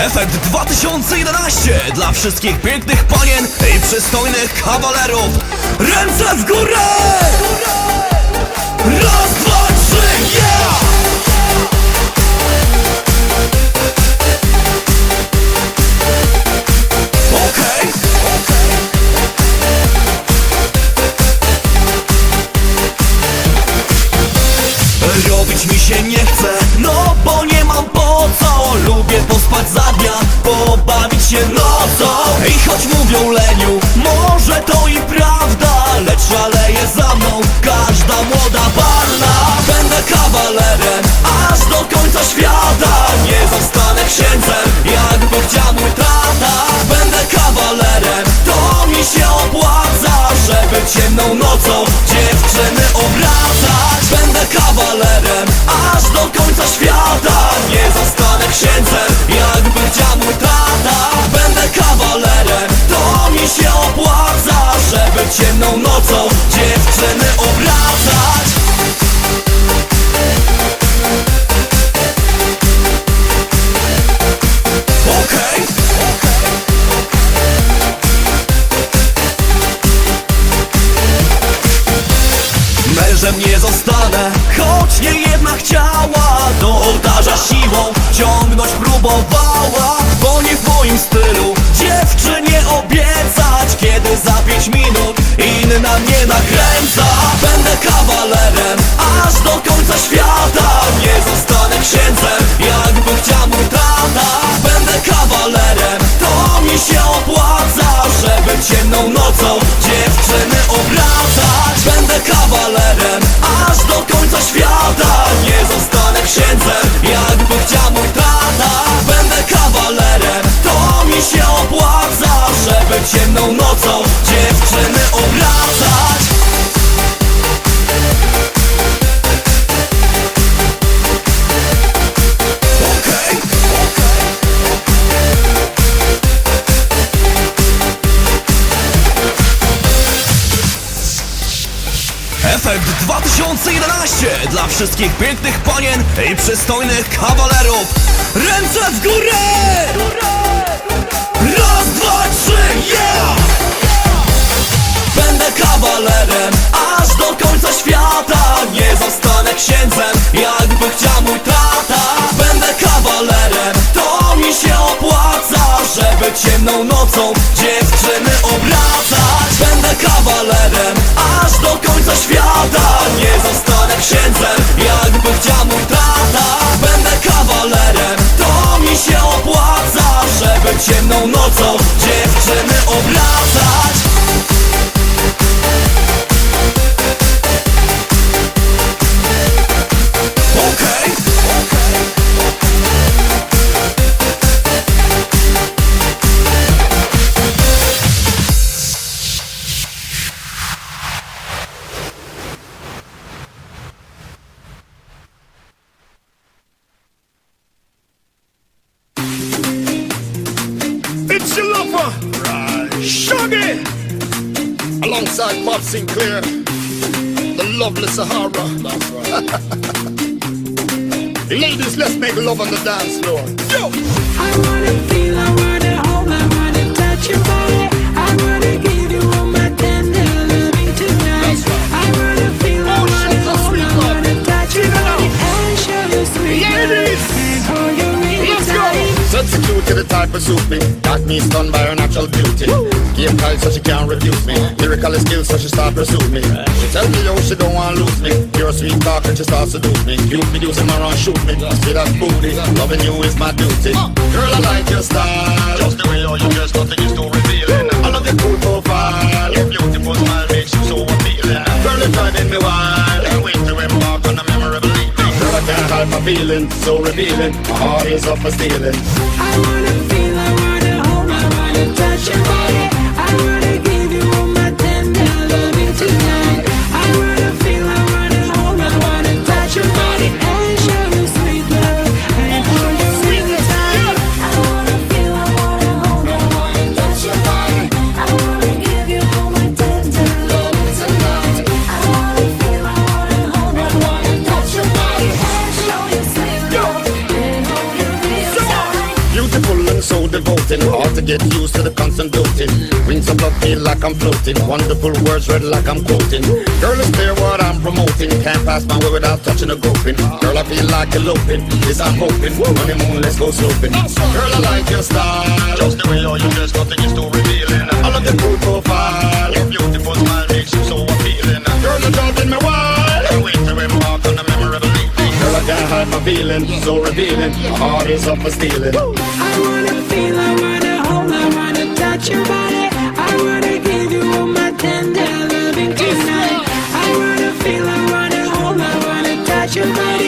Efekt 2011 dla wszystkich pięknych panien i przystojnych kawalerów. Ręce w górę! Raz, dwa, trzy! Mężem nie zostanę, choć nie jedna chciała. Do ołtarza siłą ciągnąć próbowała Bo nie w moim stylu dziewczynie obiecać. Kiedy za pięć minut inna mnie nakręca Będę kawalerem, aż do końca świata. Nie zostanę księdzem, jakby chciał wszystkich pięknych panien i przystojnych kawalerów. Ręce w górę! Raz, dwa, trzy, yeah! Będę kawalerem, aż do końca świata Nie zostanę księdzem, jakby chciał mój tata Będę kawalerem, to mi się opłaca Żeby ciemną nocą ciemną nocą Your lover, Shuggy, alongside Bob Sinclair, the lovely Sahara. Ladies, let's make love on the dance floor. Yo! I wanna feel, I wanna hold, I wanna touch your body. To the type of suit me. Got me stunned by her natural beauty. Game tight so she can't refuse me. Lyrical skills so she start pursue me. She tell me yo she don't want lose me. Pure sweet talk and she starts seduce me. You be using my run shoot me. See that booty. Loving you is my duty. Girl I like your style. Just the way you you dress, nothing is too revealing. I love your cool profile. Your beautiful smile makes you so appealing. Girl it's driving me wild. Can't wait to embark on a memorable evening. Girl I can't hide my feelings, so revealing. My heart is up for stealing. I wanna feel, I wanna to touch your body. I wanna get. Get used to the constant doting. Rings of blood feel like I'm floating. Wonderful words read like I'm quoting. Girl, it's clear what I'm promoting. Can't pass my way without touching a groping. Girl, I feel like eloping. Yes, I'm hoping. Honeymoon, let's go sloping. Girl, I like your style. Just the way all you dress, nothing is too revealing. I love your cool profile. Your beautiful smile makes you so appealing. Girl, you're driving me wild. Can't wait to embark on a memorable evening. Girl, I can't hide my feelings, so revealing. My heart is up for stealing your body. I wanna give you all my tender loving I wanna feel, I wanna hold, I wanna touch your body.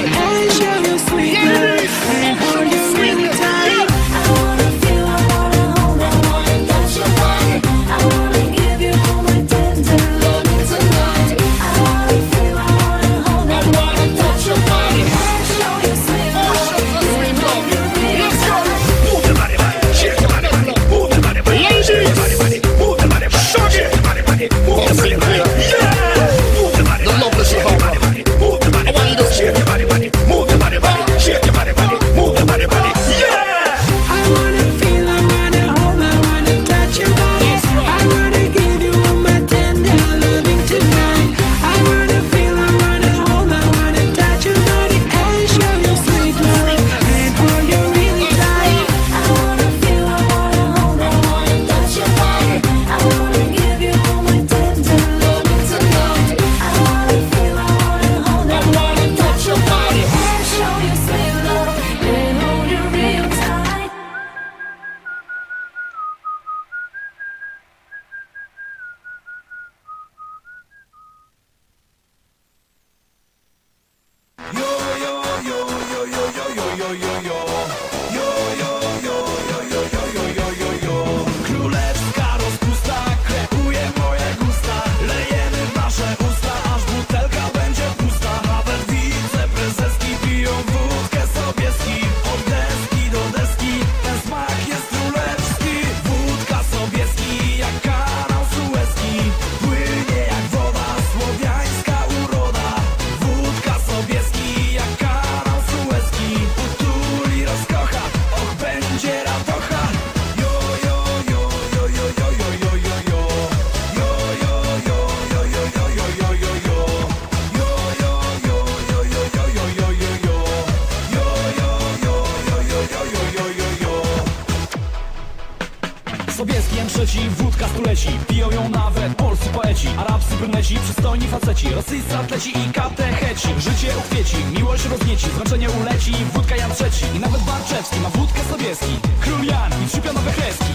zdaniem trzeci Wódka stuleci, piją ją nawet polscy poeci. Arabscy bruneci, przystojni faceci. Rosyjscy atleci i katecheci. Życie ukwieci, miłość roznieci. Zmęczenie uleci, wódka Jan III I nawet Barczewski ma wódkę Sobieski. Król Jan i trzypionowe kreski.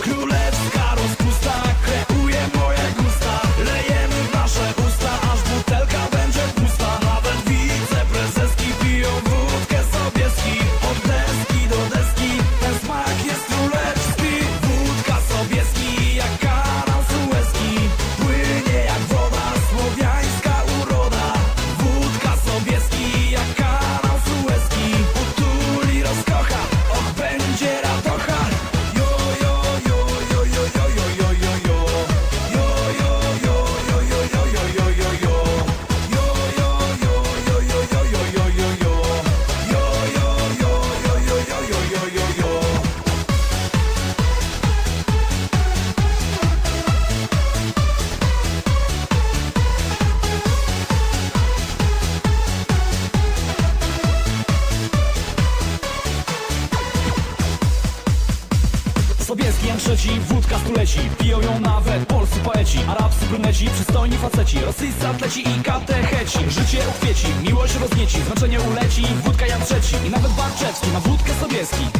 Królewska leci, wódka stuleci Piją ją nawet polscy poeci Arabscy bruneci, przystojni faceci Rosyjscy atleci i katecheci. Życie ukwieci, miłość roznieci znaczenie uleci, wódka jak trzeci I nawet Barczewski na wódkę Sobieski.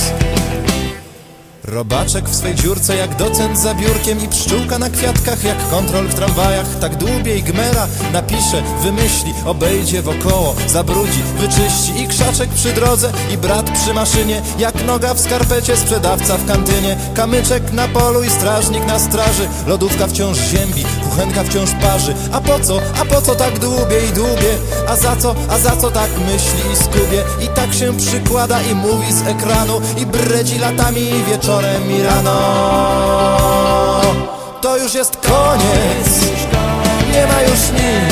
Robaczek w swej dziurce jak docent za biurkiem i pszczółka na kwiatkach jak kontrol w tramwajach. Tak dłubie i gmera napisze, wymyśli, obejdzie wokoło, zabrudzi, wyczyści i krzaczek przy drodze i brat przy maszynie. Jak noga w skarpecie, sprzedawca w kantynie. Kamyczek na polu i strażnik na straży. Lodówka wciąż ziębi, kuchenka wciąż parzy. A po co, a po co tak dłubie i dłubie a za co, a za co tak myśli i skubie? I tak się przykłada i mówi z ekranu i bredzi latami i wieczorem i rano. To już jest koniec. Nie ma już nic.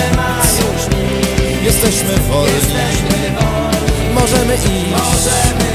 Jesteśmy wolni. Możemy iść